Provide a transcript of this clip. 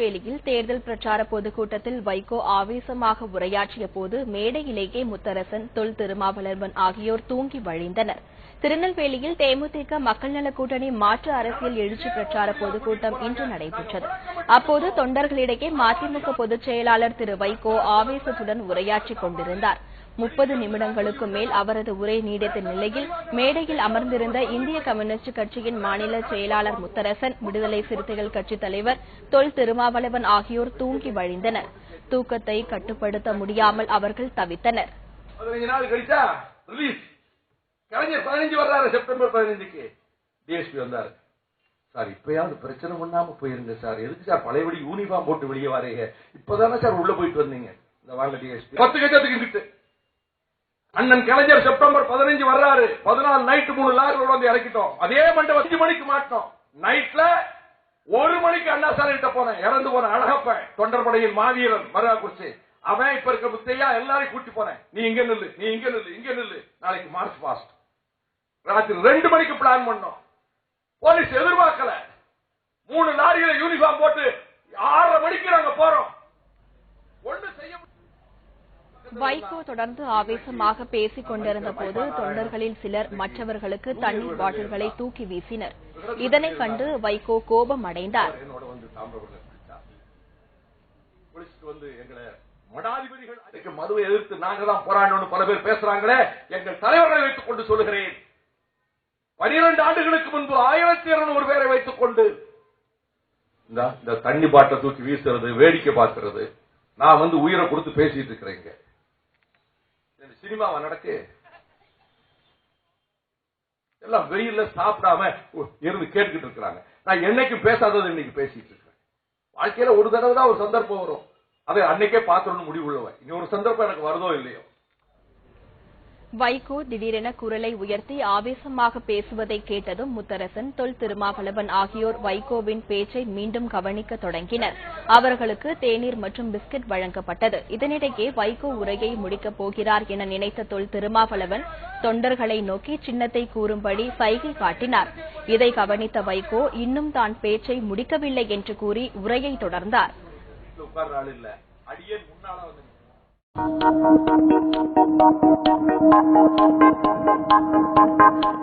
திருநெல்வேலியில் தேர்தல் பிரச்சார பொதுக்கூட்டத்தில் வைகோ ஆவேசமாக உரையாற்றிய போது மேடையிலேயே முத்தரசன் தொல் திருமாவளவன் ஆகியோர் தூங்கி வழிந்தனர். திருநெல்வேலியில் தேமுதிக மக்கள் நல கூட்டணி மாற்று அரசியல் எழுச்சி பிரச்சார பொதுக்கூட்டம் இன்று நடைபெற்றது. அப்போது தொண்டர்களிடையே மதிமுக பொதுச் செயலாளர் திரு வைகோ ஆவேசத்துடன் உரையாற்றிக் கொண்டிருந்தார். முப்பது நிமிடங்களுக்கு மேல் அவரது உரை நீடித்த நிலையில் மேடையில் அமர்ந்திருந்த இந்திய கம்யூனிஸ்ட் கட்சியின் மாநில செயலாளர் முத்தரசன் விடுதலை சிறுத்தைகள் கட்சித் தலைவர் தொல் திருமாவளவன் ஆகியோர் தூங்கி வழிந்தனர். தூக்கத்தை கட்டுப்படுத்த முடியாமல் அவர்கள் தவித்தனர். பதினஞ்சு நாள் கழிச்சா ரிலீஸ் கலைஞர் பதினஞ்சு வர்றாரு செப்டம்பர் பதினஞ்சுக்கு. டிஎஸ்பி வந்தாரு. சார் இப்பயாவது பிரச்சனை பண்ணாம போயிருங்க சார். எதுக்கு சார் பழையபடி யூனிஃபார்ம் போட்டு வெளியே வரீங்க இப்பதானே சார் உள்ள போயிட்டு வந்தீங்க. இந்த வாங்க டிஎஸ்பி பத்து கிட்டு அண்ணன் கலைஞர் செப்டம்பர் பதினஞ்சு வர்றாரு. பதினாலு நைட்டு மூணு லாரிகள் வந்து இறக்கிட்டோம். அதே மண்டபம் அஞ்சு மணிக்கு மாட்டோம் நைட்ல ஒரு மணிக்கு அண்ணா சாலை கிட்ட போனேன். இறந்து போன அழகப்ப தொண்டர்படையின் மாவீரன் மருகா அவன் இப்ப இருக்க முத்தையா எல்லாரையும் கூட்டி போனேன். நீ இங்க நில்லு நீ இங்க நில்லு இங்க நில்லு. நாளைக்கு மார்ச் பாஸ்ட் ராத்திரி ரெண்டு மணிக்கு பிளான் பண்ணோம். போலீஸ் எதிர்பார்க்கல. மூணு லாரியில யூனிஃபார்ம் போட்டு ஆற வைகோ தொடர்ந்து ஆவேசமாக பேசிக் கொண்டிருந்த போது தொண்டர்களில் சிலர் மற்றவர்களுக்கு தண்ணீர் பாட்டில்களை தூக்கி வீசினர். இதனைக் கண்டு வைகோ கோபம் அடைந்தார். மதுவை எதிர்த்து நாங்க தான் போராடணும் பல பேர் பேசுறாங்களே எங்கள் தலைவர்களை வைத்துக் கொண்டு சொல்லுகிறேன். பனிரெண்டு ஆண்டுகளுக்கு முன்பு ஆயிரத்தி இருநூறு பேரை வைத்துக் கொண்டு இந்த தண்ணி பாட்டை தூக்கி வீசுறது வேடிக்கை பார்க்கிறது. நான் வந்து உயிரை கொடுத்து பேசிட்டு இருக்கிறேங்க சினிமாவா நடக்கு. எல்லாம் வெயில்ல சாப்பிடாம இருந்து கேட்டுக்கிட்டு இருக்கிறாங்க. நான் என்னைக்கு பேசாதது இன்னைக்கு பேசிட்டு இருக்கேன் வாழ்க்கையில ஒரு தடவை தான் ஒரு சந்தர்ப்பம் வரும். அதை அன்னைக்கே பார்க்கணும்னு முடிவுள்ளவன் இனி ஒரு சந்தர்ப்பம் எனக்கு வருதோ இல்லையோ? வைகோ திடீரென குரலை உயர்த்தி ஆவேசமாக பேசுவதை கேட்டதும் முத்தரசன் தொல் திருமாவளவன் ஆகியோர் வைகோவின் பேச்சை மீண்டும் கவனிக்க தொடங்கினர். அவர்களுக்கு தேநீர் மற்றும் பிஸ்கட் வழங்கப்பட்டது. இதனிடையே வைகோ உரையை முடிக்கப் போகிறார் என நினைத்த தொல் திருமாவளவன் தொண்டர்களை நோக்கி சின்னத்தை கூறும்படி சைகை காட்டினார். இதை கவனித்த வைகோ இன்னும் தான் பேச்சை முடிக்கவில்லை என்று கூறி உரையை தொடர்ந்தார். Thank you.